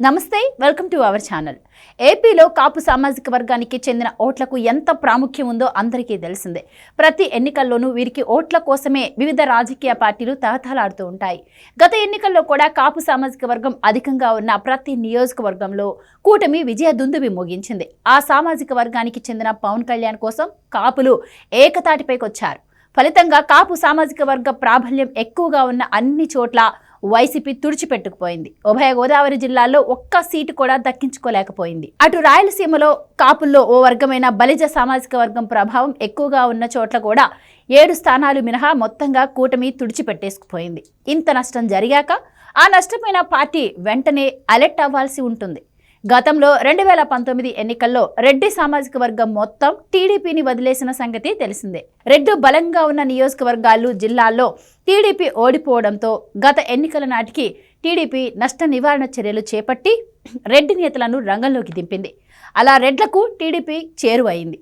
నమస్తే welcome to our channel. ఏపీలో కాపు సామాజిక వర్గానికి చెందిన ఓట్లకు ఎంత ప్రాముఖ్యం ఉందో అందరికీ తెలిసిందే. ప్రతి ఎన్నికల్లోనూ వీరికి ఓట్ల కోసమే వివిధ రాజకీయ పార్టీలు తహతలాడుతూ ఉంటాయి. గత ఎన్నికల్లో కూడా కాపు సామాజిక వర్గం అధికంగా ఉన్న ప్రతి నియోజకవర్గంలో కూటమి విజయ దుందుబి ముగించింది. ఆ సామాజిక వర్గానికి చెందిన పవన్ కళ్యాణ్ కోసం కాపులు ఏకతాటిపైకొచ్చారు. ఫలితంగా కాపు సామాజిక వర్గ ప్రాబల్యం ఎక్కువగా ఉన్న అన్ని చోట్ల వైసీపీ తుడిచిపెట్టుకుపోయింది. ఉభయ గోదావరి జిల్లాల్లో ఒక్క సీటు కూడా దక్కించుకోలేకపోయింది. అటు రాయలసీమలో కాపుల్లో ఓ వర్గమైన బలిజ సామాజిక వర్గం ప్రభావం ఎక్కువగా ఉన్న చోట్ల కూడా ఏడు స్థానాలు మినహా మొత్తంగా కూటమి తుడిచిపెట్టేసుకుపోయింది. ఇంత నష్టం జరిగాక ఆ నష్టపోయిన పార్టీ వెంటనే అలర్ట్ అవ్వాల్సి ఉంటుంది. గతంలో రెండు వేల పంతొమ్మిది ఎన్నికల్లో రెడ్డి సామాజిక వర్గం మొత్తం టీడీపీని వదిలేసిన సంగతి తెలిసిందే. రెడ్డు బలంగా ఉన్న నియోజకవర్గాలు జిల్లాల్లో టీడీపీ ఓడిపోవడంతో గత ఎన్నికల నాటికి టీడీపీ నష్ట నివారణ చర్యలు చేపట్టి రెడ్డి నేతలను రంగంలోకి దింపింది. అలా రెడ్లకు టీడీపీ చేరువైంది.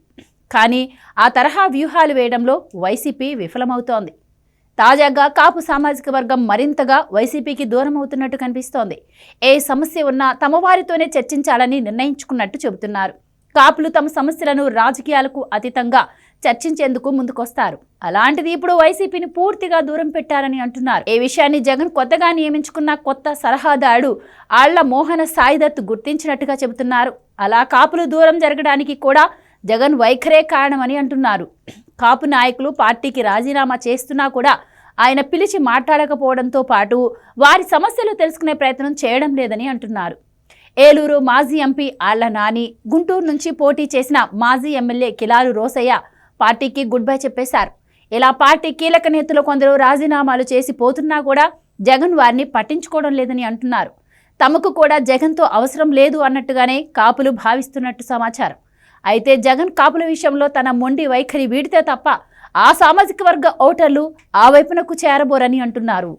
కానీ ఆ తరహా వ్యూహాలు వేయడంలో వైసీపీ విఫలమవుతోంది. తాజాగా కాపు సామాజిక వర్గం మరింతగా వైసీపీకి దూరం అవుతున్నట్టు కనిపిస్తోంది. ఏ సమస్య ఉన్నా తమ వారితోనే చర్చించాలని నిర్ణయించుకున్నట్టు చెబుతున్నారు. కాపులు తమ సమస్యలను రాజకీయాలకు అతీతంగా చర్చించేందుకు ముందుకొస్తారు. అలాంటిది ఇప్పుడు వైసీపీని పూర్తిగా దూరం పెట్టారని అంటున్నారు. ఈ విషయాన్ని జగన్ కొత్తగా నియమించుకున్న కొత్త సలహాదారుడు ఆళ్ళ మోహన సాయిదత్ గుర్తించినట్టుగా చెబుతున్నారు. అలా కాపులు దూరం జరగడానికి కూడా జగన్ వైఖరే కారణమని అంటున్నారు. కాపు నాయకులు పార్టీకి రాజీనామా చేస్తున్నా కూడా ఆయన పిలిచి మాట్లాడకపోవడంతో పాటు వారి సమస్యలు తెలుసుకునే ప్రయత్నం చేయడం లేదని అంటున్నారు. ఏలూరు మాజీ ఎంపీ ఆళ్ళ నాని గుంటూరు నుంచి పోటీ చేసిన మాజీ ఎమ్మెల్యే కిలారు రోసయ్య పార్టీకి గుడ్ బై చెప్పేశారు. ఇలా పార్టీ కీలక నేతలు కొందరు రాజీనామాలు చేసి పోతున్నా కూడా జగన్ వారిని పట్టించుకోవడం లేదని అంటున్నారు. తమకు కూడా జగన్తో అవసరం లేదు అన్నట్టుగానే కాపులు భావిస్తున్నట్టు సమాచారం. అయితే జగన్ కాపుల విషయంలో తన మొండి వైఖరి వీడితే తప్ప ఆ సామాజిక వర్గ ఓటర్లు ఆ వైపునకు చేరబోరని అంటున్నారు.